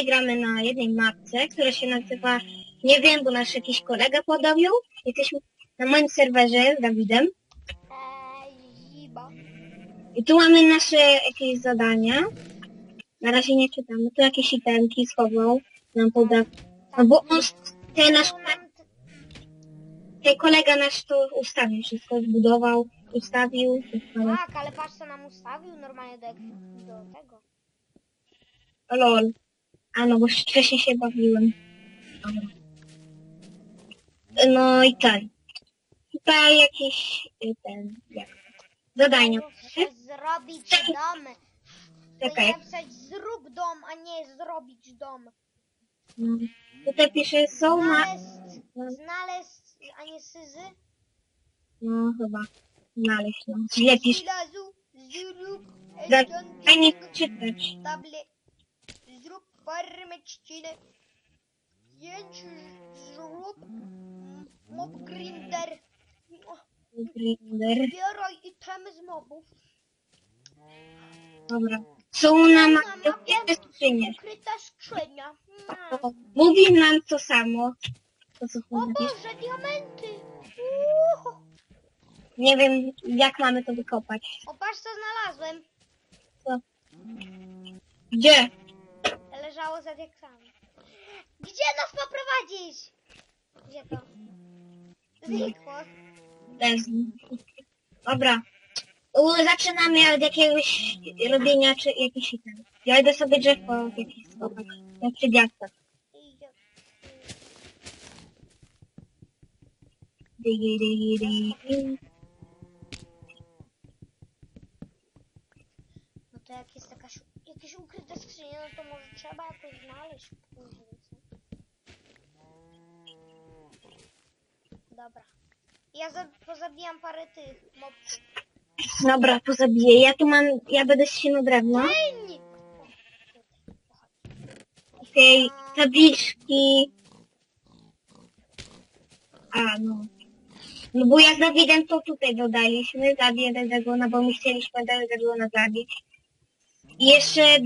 Dzisiaj gramy na jednej mapce, która się nazywa, nie wiem, bo nasz jakiś kolega podawił. Jesteśmy na moim serwerze z Dawidem. I tu mamy nasze jakieś zadania. Na razie nie czytamy. Tu jakieś itemki schował, nam podał. No bo on, ten nasz, ten kolega nasz to ustawił wszystko, zbudował, ustawił. wszystko. Tak, ale patrz co nam ustawił normalnie do, do tego. Lol. A no, bo wcześniej się bawiłem. No i tak. Tutaj jakiś y, ten, jak zadania. Muszę zrobić dom. Czekaj. Powinienem pisać zrób dom, a nie zrobić dom. No. Tutaj pisze są ma... Znaleźć, znaleźć, a nie syzy. No chyba. Znaleźć, no. Źle pisze. Silazu, zrób, Daj mi czytać. table, farmę trzciny. Zrób mm, mob grinder. Zbieraj itemy z mobów. Dobra. Są na mapie mapie skrzynie. Ukryta skrzynia. Mm. O, Mówi nam to samo. To co O. Boże, diamenty! Uuu. Nie wiem jak mamy to wykopać. O, patrz co znalazłem. Gdzie? Leżało za diaksami. Gdzie nas poprowadzisz? Gdzie to? Znikło. Bez... Dobra. U, zaczynamy od jakiegoś robienia czy jakiś item. Ja idę sobie drzewko jakieś skopać. Jak przy. Digi, digi, digi. No to jak jest jakaś, jakieś ukryte skrzynie, no to może trzeba jakoś znaleźć? Dobra. Ja za, pozabijam parę tych. Dobra, pozabiję. Ja tu mam, ja będę ścinał drewno. Ej! Okej, tabliczki. A, no. No bo ja z Dawidem to tutaj dodaliśmy, zabiję Dragona, bo my chcieliśmy Dragona zabić. I jeszcze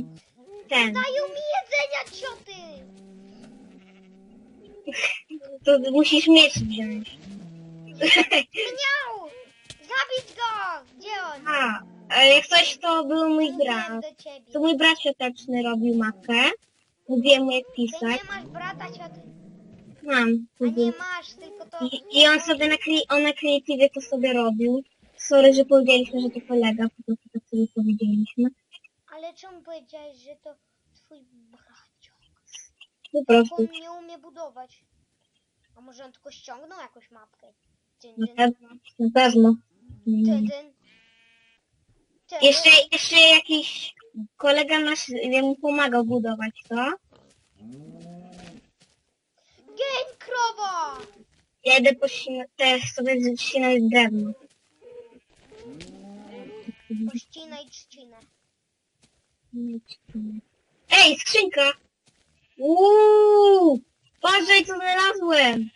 ten, Dają mi jedzenia, cioty! to musisz miecz wziąć. Miał! Zabić go! Gdzie on? A, jak coś to był mój brat. do ciebie. To mój brat siateczny robił mapkę. Mówiłem mu jak Ty pisać. nie masz brata, cioty. Mam. A nie masz, tylko to... I, I on sobie na, on na Creative to sobie robił. Sorry, że powiedzieliśmy, że to kolega, po prostu tak sobie powiedzieliśmy. Ale czemu powiedziałeś, że to twój braciok? Po prostu. on nie umie budować. A może on tylko ściągnął jakąś mapkę? Dyn, Na dyn, pewno. Na pewno. dyn, dyn. Dyn, Jeszcze, dyn. jeszcze jakiś kolega nasz ja mu pomagał budować, co? Gień, krowa! Ja idę pościnać, też sobie ścinać drewno. Pościnaj trzcinę. Ej, skrzynka! Uuu! Patrzaj, co znalazłem!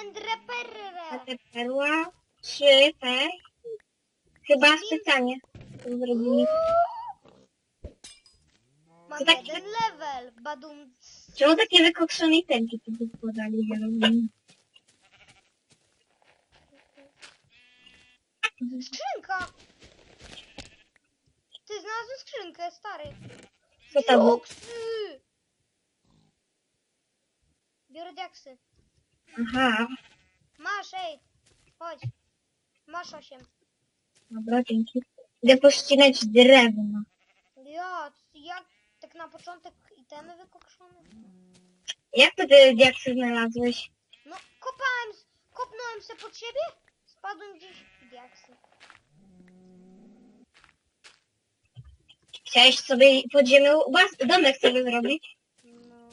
Endreperre! Te perła, trzy te. Chyba specjalnie to zrobili. Mam To tak- jeden level, badum. Czemu takie wykokszone tenki tu podali, ja rozumiem. Skrzynka! Ty znalazłeś skrzynkę, stary. Co tam było? Biorę diaksy. Aha, Masz, ej! Chodź. Masz osiem. dobra, dzięki. Idę pościnać drewno. Ja, jak tak na początek itemy wykokszone? Jak ty diaksy znalazłeś? No, kopałem, s- kopnąłem se pod siebie, spadłem gdzieś diaksy. Chciałeś sobie pod ziemią domek sobie zrobić? No,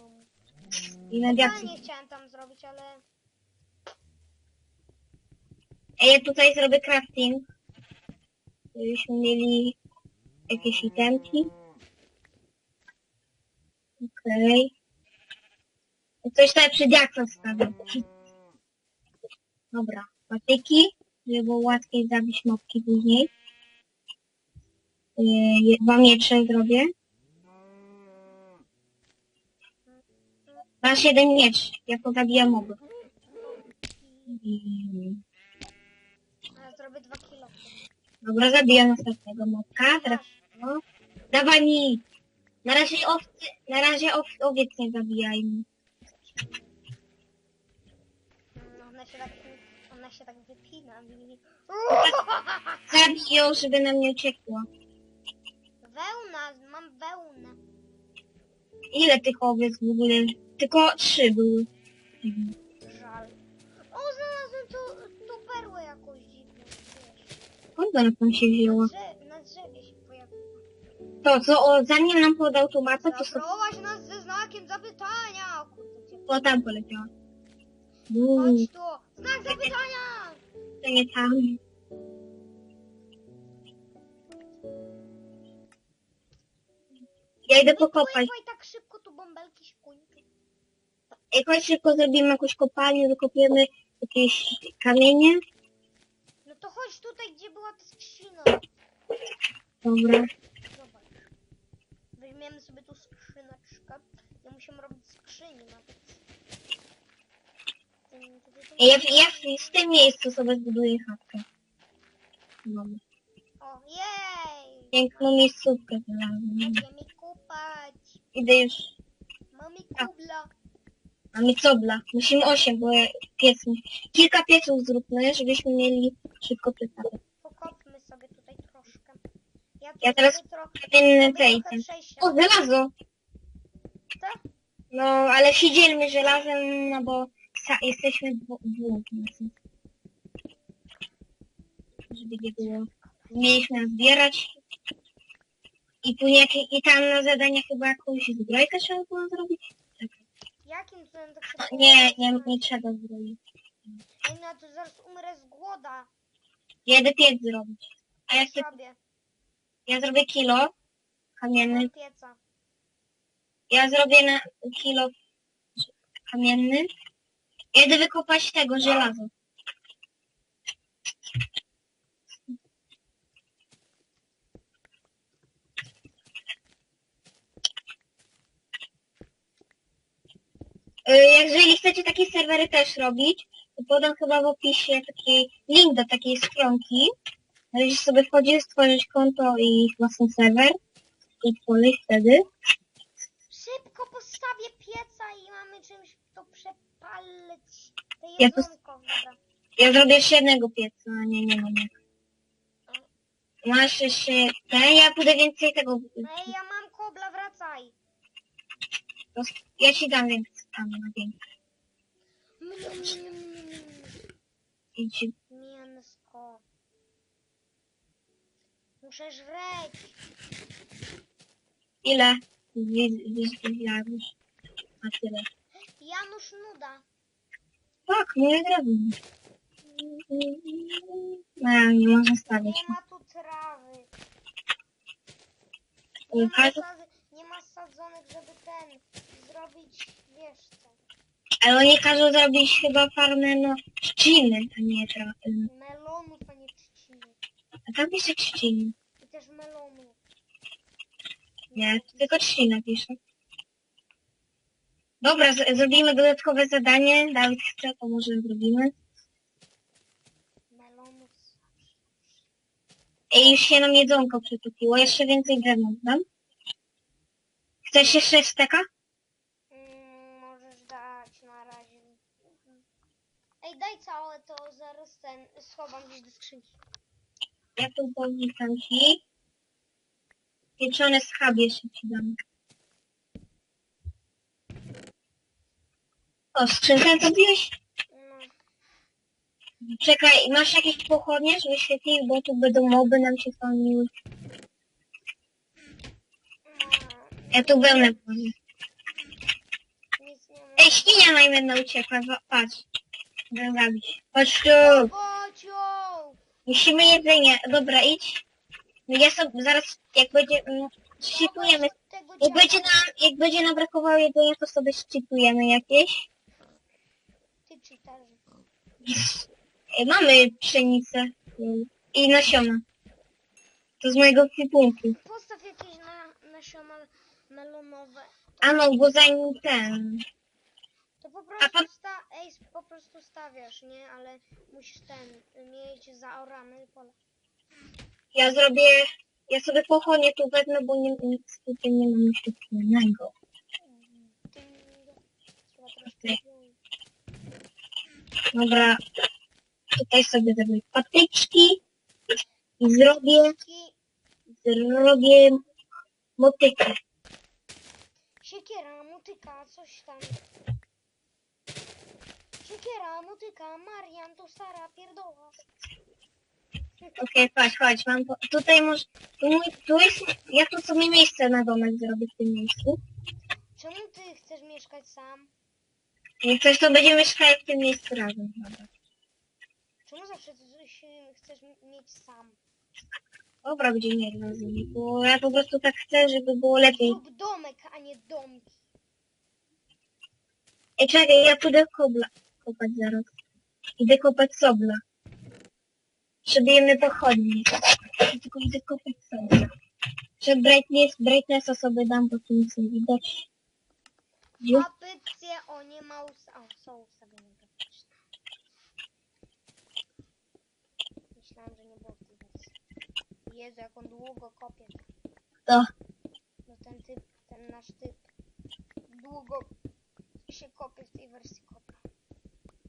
I na diaksy. nie chciałem tam zrobić, ale... Ej, ja tutaj zrobię crafting. Żebyśmy mieli jakieś itemki. Okej. Coś tutaj przy diaksach stawiam. Dobra, patyki, żeby było łatwiej zabić mopki później. Yy, dwa miecze zrobię. Masz jeden miecz, ja pozabijam moby. Mm. Ja zrobię dwa kilo. Dobra, zabijam następnego mobka. Teraz no. Dawaj mi! Na razie owcy, na razie ow, owiec nie zabijajmy. No, ona się tak, ona się tak wypina. mi. Zabij ją, żeby nam nie uciekła. Wełnę. Ile tych owiec w ogóle? Tylko trzy były. Mhm. Żal. O, znalazłem tu, tu perłę jakąś dziwną. wiesz. Skąd ona tam się wzięła? Na, drze na drzewie się pojawiła. To, co o, zanim nam podał tu mapę, to sobie Zaprowadź nas ze znakiem zapytania. O kurde, to tam poleciała. Uuu, Chodź tu. Znak zapytania. to nie tam. Ja idę pokopać. pływaj tak szybko, tu bąbelki się kończą. Jak chodź szybko zrobimy jakąś kopalnię, wykopiemy jakieś kamienie. No to chodź tutaj, gdzie była ta skrzyna. Dobra. Zobacz. Weźmiemy sobie tu skrzyneczkę. Nie musimy robić skrzyni nawet. Tym, tym, tym. Ja, ja w, w tym miejscu sobie zbuduję chatkę. Dobra. O, jej! Piękną miejscówkę znalazłem. Będziemy kupać. Idę już. Mamy kubla. Mamy cobla. Musimy osiem, bo ja- piec. Kilka pieców zróbmy, żebyśmy mieli szybko przystawę. Pokopmy sobie tutaj troszkę. Ja, Ja teraz Pewien sobie tej. trochę przejścia. O, żelazo! Tak? No, ale się dzielmy żelazem, no bo sa- jesteśmy więc- Żeby nie było. Mieliśmy zbierać. I później jak, i tam na zadania chyba jakąś zbrojkę trzeba było zrobić. Jakim cudem tak No, nie, nie, nie trzeba zbroić. Ej, no to zaraz umrę z głoda. Jedę piec zrobić. A ja, chcę, Sobie. ja zrobię kilo kamienny. Pieca. Ja zrobię na kilo kamienny. Jedę wykopać tego żelazo. Jeżeli chcecie takie serwery też robić, to podam chyba w opisie taki link do takiej stronki. Jeżeli sobie wchodzi, stworzyć konto i własny serwer i tworzyć wtedy. Szybko postawię pieca i mamy czymś to przepalić. Te Ja to- jedzonko, dobra. Ja zrobię jeszcze jednego pieca, a nie, nie mam jak. Masz jeszcze ten, ja pójdę więcej tego. Ej, ja mam kobla, wracaj. Ja ci dam więcej, tam na więcej. Mm, Idź. Mięsko. Muszę żreć. Ile? Zjadłeś. A tyle. Janusz Nuda. Tak, moje drewno. No, nie można stawiać. Nie ma tu trawy. Nie Nie ma, każdy- sadzy, żeby ten zrobić, Ale oni każą zrobić chyba farmę, no, trzciny, a nie trawy. melonu, to nie trzciny. A tam pisze trzciny. I też melonu. Nie, tylko trzcina pisze. Dobra, z- zrobimy dodatkowe zadanie. Dawid chce, to może zrobimy. Melonu. Ej, już się nam jedzonko przytopiło. Jeszcze więcej drewna dam. Chcesz jeszcze steka? Mm, możesz dać na razie. Ej, daj całe to, zaraz ten, schowam gdzieś do skrzynki. Ja tu powrzucam ci. Pieczone schab jeszcze ci dam. O, skrzynkę zrobiłeś? No, Czekaj, masz jakieś pochodnie, żeby świetlić, bo tu będą moby nam się spełniły. no, Ja tu nic nie ma. Ej, świnia najmniej uciekła, wa- patrz. Chcę zabić. Chodź tu. Pociąg! Musimy jedzenie. Dobra, idź. No ja sobie zaraz, jak będzie, mm, szczytujemy. Tego Jak będzie nam, jak będzie nam brakowało jedzenia, to sobie szczytujemy jakieś. Ty cheaterze. Ej, mamy pszenicę mm, i nasiona. To z mojego kwipunku. Postaw jakieś na, nasiona melonowe. A no, bo zanim ten... ej, po prostu stawiasz, nie? Ale musisz ten, mieć zaorane pole. Ja zrobię... Ja sobie pochonię tu wezmę, bo nie, nic tutaj nie mam troszkę Okej. wziąć. Dobra. Tutaj sobie zrobię patyczki. I zrobię... Zrobię... Motykę. Siekiera, motyka, coś tam. Siekiera, motyka, Marian, to stara pierdoła. Okej, chodź, chodź. Mam po... Tutaj może... Tu, mój... tu jest... Ja tu sobie miejsce na domek zrobię w tym miejscu. Czemu ty chcesz mieszkać sam? Jak coś to będziemy mieszkali w tym miejscu razem. Dobra. Czemu zawsze coś y, chcesz m- mieć sam? Dobra, będziemy mieli razem. Bo ja po prostu tak chcę, żeby było lepiej. Lub domek, a nie domki. Ej, czekaj, ja pójdę kobla kopać zaraz. Idę kopać sobla. Przebijemy pochodnie. Tylko idę kopać sobla. Że brightness, brightnessa sobie dam, bo tu nic nie widać. Gdzie? Apycje, o nie. O, są ustawione graficzne. Myślałam, że nie było w tej wersji. Jezu, jak on długo kopie. To. No ten typ, ten nasz typ. Długo się kopie w tej wersji kopla.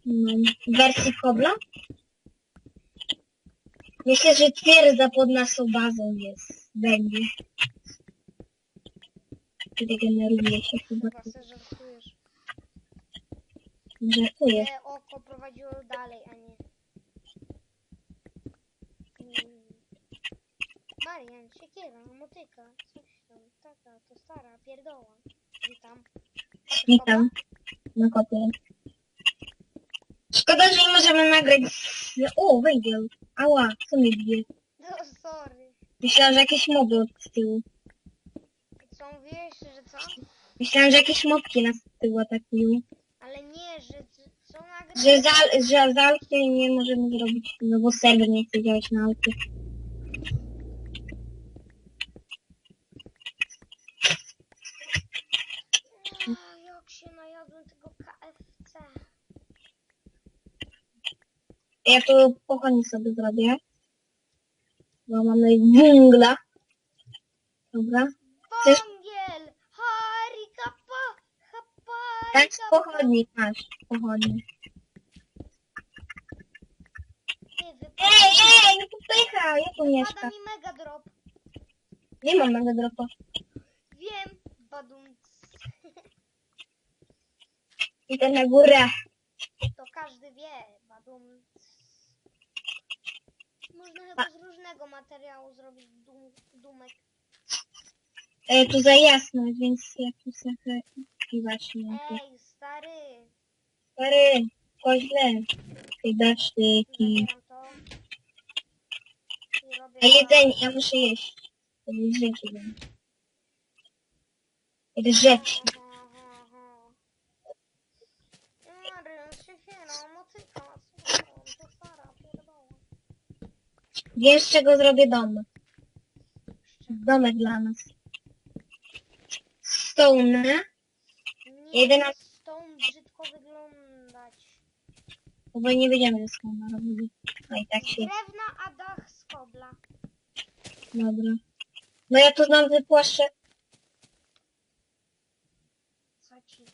No, w wersji kobla? Myślę, że twierdza pod naszą bazą jest. Będzie. Regeneruje się chyba. Chyba se żartujesz. Żartuję. Te oko prowadziło dalej, a nie... Mm. Marian, siekiera, motyka, tam, taka, to stara, pierdoła. Witam. Witam. Na kopie. Szkoda, że nie możemy nagrać z... O, węgiel. Ała, co mnie bije? No sorry. Myślałam, że jakieś moby od tyłu. Co mówiłeś, że co? Myślałam, że jakieś mobki nas z tyłu atakują. Ale nie, że c- są nagrane. Że za, że za Alfie nie możemy zrobić, no bo serwer nie chce działać na Alfie. A, jak się najadłem tego KFC. Ja tu pochodnie sobie zrobię. Bo mamy węgla. Dobra. Chcesz- Wągiel! Harikapa! Tak, z Haparikapa! pochodni masz. Pochodnie. Ty, wypada, Ej, ej, nie popychaj, ja tu mieszkam. mi mega drop. Nie mam mega dropa. Wiem, badum. Idę na górę. To każdy wie, badum. Chyba z różnego materiału zrobić dum, dumek. E, tu za jasno, więc ja tu sobie i właśnie. Ej, stary, Stary, koźle. Tej dasztyki. zabieram to. I robię A jedzenie, ja muszę jeść. To jest rzeczy. wiem. Rzeczy. Maryn, siekiera, motyka, co to? To stara, pierdoła. Wiesz, z czego zrobię dom? Domek dla nas. Stone. Nie Jedyna- tą brzydko wyglądać. Bo nie wiedziemy, co ona robi. No i tak Z się... drewna, a dach z kobla. Dobra. No ja tu znam wypłaszczę. Co ci?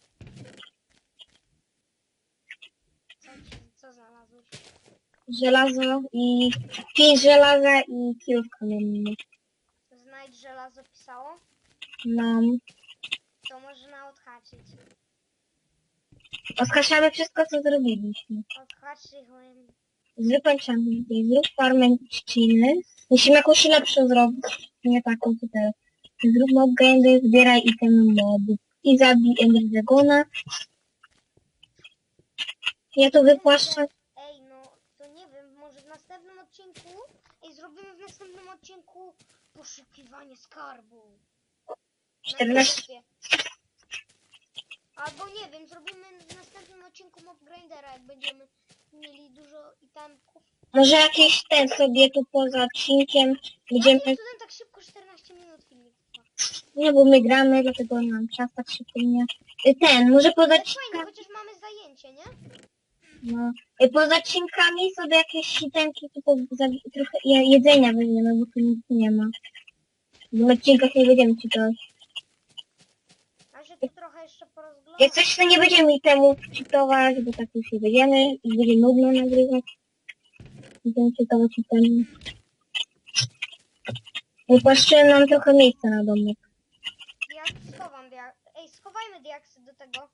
Co ci? Co znalazłeś? Żelazo i... Pięć żelaza i kilo kamienny. Znajdź żelazo pisało? Mam. To można odhaczyć. Odhaczamy wszystko, co zrobiliśmy. Odhaczyłem. Enchantment i zrób farmę trzciny. Musimy jakąś lepszą zrobić. Nie taką tutaj. Zrób mob zbieraj item mobu. I zabij Ender Dragona. Ja to wypłaszczę. Ej, no, to nie wiem, może w następnym odcinku... Ej, zrobimy w następnym odcinku poszukiwanie skarbu. Na 14. wyspie. Albo nie wiem, zrobimy w następnym odcinku mob grindera, jak będziemy mieli dużo itemków. Może jakiś ten sobie tu poza odcinkiem Będziemy... będziemy... Tak szybko 14 minut filmik trwa. Nie, bo my gramy, dlatego nam czas tak szybko minie. Y, Ten, może poza Ale fajnie, chociaż mamy zajęcie, nie? No, y, poza odcinkami sobie jakieś sitemki, typu za- trochę je- jedzenia weźmiemy, bo tu nic nie ma. W odcinkach nie będziemy czytać. A się tu trochę jeszcze porozglądam. Jak coś, to nie będziemy temu czytować, bo tak już nie będziemy i będzie nudno nagrywać. Będziemy czytować i ten... Wypłaszczyłem nam trochę miejsca na domek. Ja schowam diak... Ej, schowajmy diaksy do tego.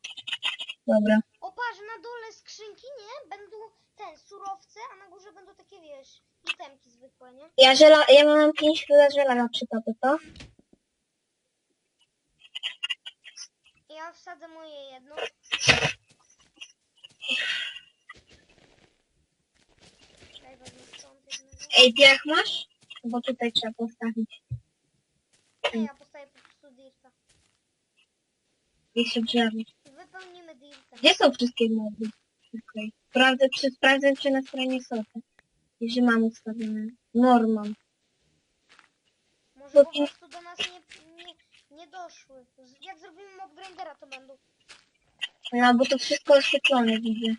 Dobra. Patrz, na dole skrzynki, nie? Będą ten, surowce, a na górze będą takie, wiesz, itemki zwykłe, nie? Ja, żela, ja mam 5 chwil żelaza przy tobie, to? Ja wsadzę moje jedno. Czekaj, wezmę stąd jednego. Ej, piach masz? Bo tutaj trzeba postawić. Nie, ja postawię po prostu dirta. Jeszcze drzewo. Gdzie są wszystkie mody? Okej. Sprawdzę, czy, sprawdzę, czy na stronie są te. Jeżeli mam ustawione. Normam. Może po Bo- prostu do nas nie, nie, nie doszły. Z- Jak zrobimy mob grindera, to będą. No, bo to wszystko oświetlone widzę.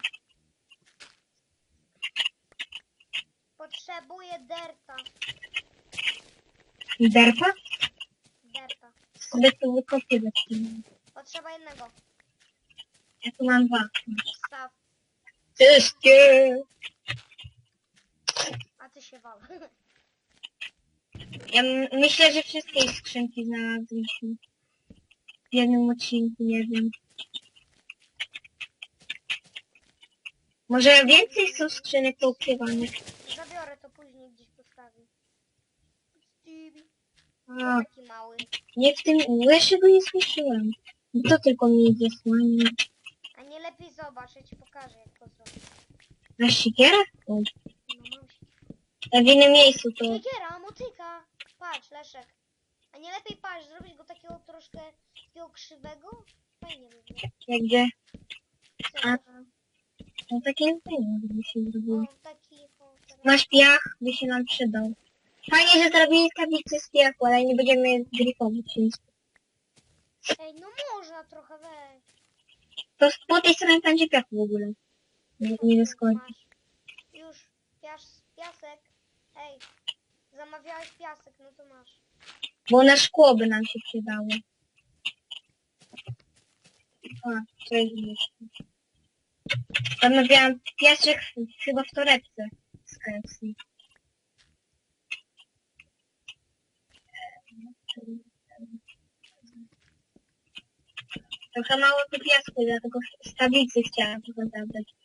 Potrzebuję derta. Derpa? Derta. Sobie tu wykopię do ciebie. Potrzeba jednego. Ja tu mam dwa. Staw. Wszystkie! A ty się wal. Ja m- myślę, że wszystkie skrzynki znalazliśmy. W jednym odcinku, nie wiem. Może więcej są skrzynek poukrywanych. Zabiorę to później gdzieś postawię. Stevie. A, Taki mały. nie w tym... bo Jeszcze go nie słyszałem. Bo To tylko mi zasłania. Lepiej zobacz, ja ci pokażę jak to zrobić. Na siekierę? O, No mam się. a w innym miejscu to... Siekiera, motyka. Patrz, Leszek. A nie lepiej patrz, zrobić go takiego troszkę takiego krzywego? Fajnie by było. Jak gdzie? Co A, no takie fajne by się zrobiło. O, taki, o, teraz. Masz piach, by się nam przydał. Fajnie, że zrobili tablicę z piachu, ale nie będziemy gryfować wszystko. Ej, no można trochę weź. To po tej stronie będzie piach w ogóle. Nie, nie. Masz. Już, pias, piasek. Ej, zamawiałeś piasek, no to masz. Bo na szkło by nam się przydało. A, co jest jeszcze? Zamawiałam piasek w- chyba w torebce z KFC. Trochę mało tu piasku, dlatego z tablicy chciałam trochę zabrać.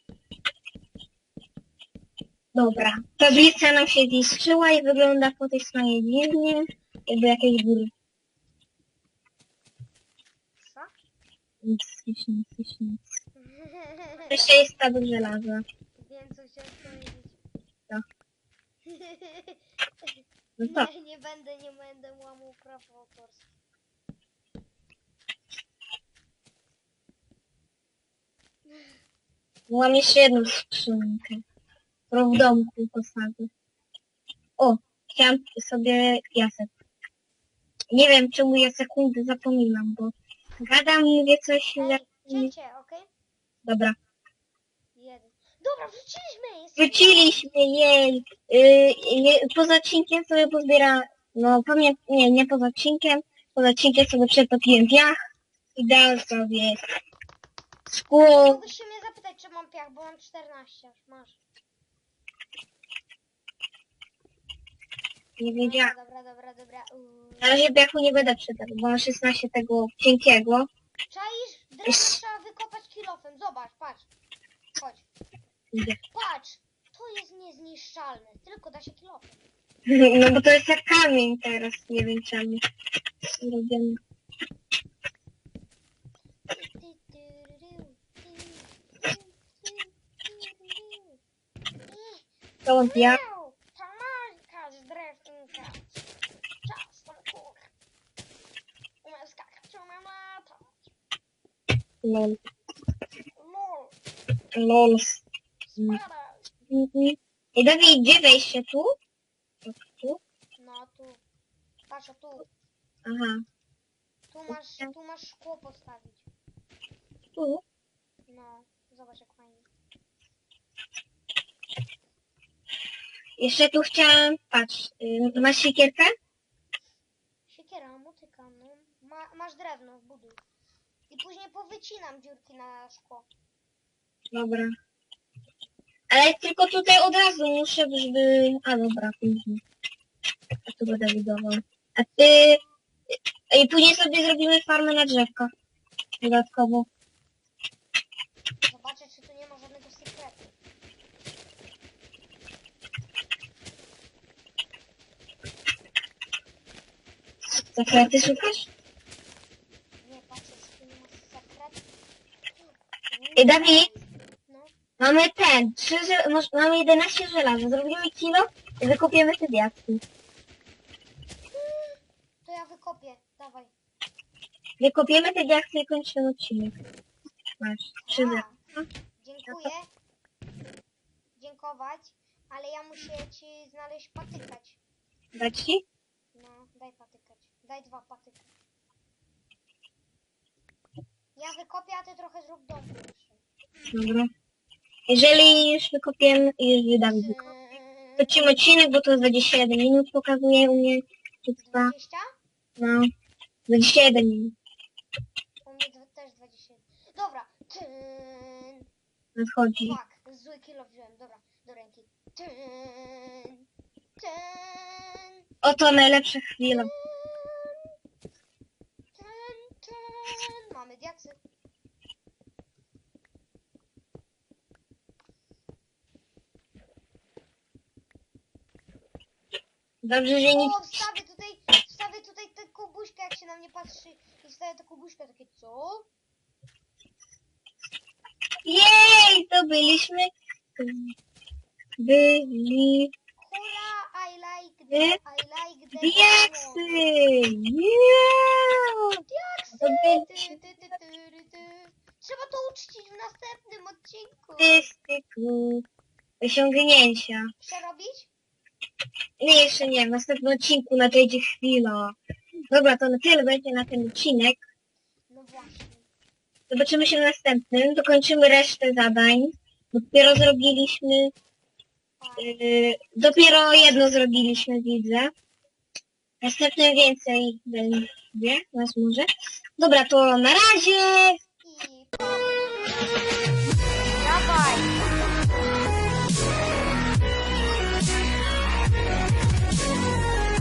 Dobra. Tablica nam się zniszczyła i wygląda po tej stronie dziwnie. Jakby jakieś góry. Co? Nic, nic, nic, nic. Jeszcze jest tabel żelaza. Wiem, co chciałem powiedzieć. Co? No to. Nie, nie będę, nie będę łamał praw autorskich. Mam jeszcze jedną skrzynkę. którą w domku postawię. O, chciałam sobie piasek. Nie wiem, czemu ja sekundy zapominam, bo gadam, mówię coś... Ej, cięcie, okej? Dobra. Jeden. Dobra, wrzuciliśmy! Jest Wróciliśmy, jej. Yy, je, poza odcinkiem sobie pozbiera, no pamiętam, nie, nie poza odcinkiem, poza odcinkiem sobie przetopiłem piach i dałem sobie szkło. Mógłbyś się mnie zapytać, czy mam piach, bo mam 14 aż. Masz. Nie wiedziałam. Dobra, dobra, dobra, dobra. Uuu. Na razie piachu nie będę przydał, bo mam 16 tego cienkiego. Czaisz? Drewno trzeba wykopać kilofem. Zobacz, patrz. Chodź. Idę. Patrz! To jest niezniszczalne. Tylko da się kilofem. No bo to jest jak kamień teraz, nie wiem czemu. Zrobiony. To on piach. Miau! Ta mańka z drewnika. Czas tam kur. Umiem skakać, umiem latać. Lol. Lol. Lol. Spadaj. Mhm. Ej, Dawid, gdzie wejście? Tu? Tak, tu? No tu. Patrz, o tu. Aha. Tu masz, tu masz szkło postawić. Tu. No, zobacz jak fajnie. Jeszcze tu chciałem, patrz, y, masz siekierkę? Siekiera, motyka, no. Ma, masz drewno, buduj. I później powycinam dziurki na szkło. Dobra. Ale tylko tutaj od razu muszę, żeby... A dobra, później. Ja tu będę budował. A ty... I później sobie zrobimy farmę na drzewka. Dodatkowo. Zobaczę, czy tu nie ma żadnego sekretu. Zakrety szukasz? Nie, patrzę, czy tu nie ma sekretu. Ej, Dawid! No, Mamy ten, trzy, żel- masz- mamy 11 żelaza. Zrobimy kilo i wykupiemy te diaksy. to ja wykopię, dawaj. Wykopiemy te diaksy i kończymy odcinek. Masz, trzy A, dziękuję. Dziękować, ale ja muszę ci znaleźć patykać. Dać ci? No, daj patykać. Daj dwa patyka. Ja wykopię, a ty trochę zrób dom jeszcze. Dobra. Jeżeli już wykopiemy i już wydamy wykop. Eee, Kończymy odcinek, bo to 21 minut pokazuje u mnie. Czy trwa? 20? No. 21 minut. U mnie też 20. Dobra. Tyn. Nadchodzi. Fuck, zły kilo wziąłem. Dobra, do ręki. Tyn. Tyn. Oto najlepsza chwila. Tyn, tyn. Mamy diaksy. Dobrze, że nic... O, wstawię tutaj, wstawię tutaj tę kubuśkę, jak się na mnie patrzy i wstawię tę kubuśkę, takie co? Jej! To byliśmy... Byli... Hurra, I like the, I like the Diaksy! Statystyku. Osiągnięcia. Przerobić? Nie, jeszcze nie. W następnym odcinku nadejdzie chwila. Dobra, to na tyle będzie na ten odcinek. No właśnie. Zobaczymy się w następnym. Dokończymy resztę zadań. Dopiero zrobiliśmy... Yy, dopiero jedno zrobiliśmy, widzę. Następnym więcej będzie, nas może. Dobra, to na razie! I...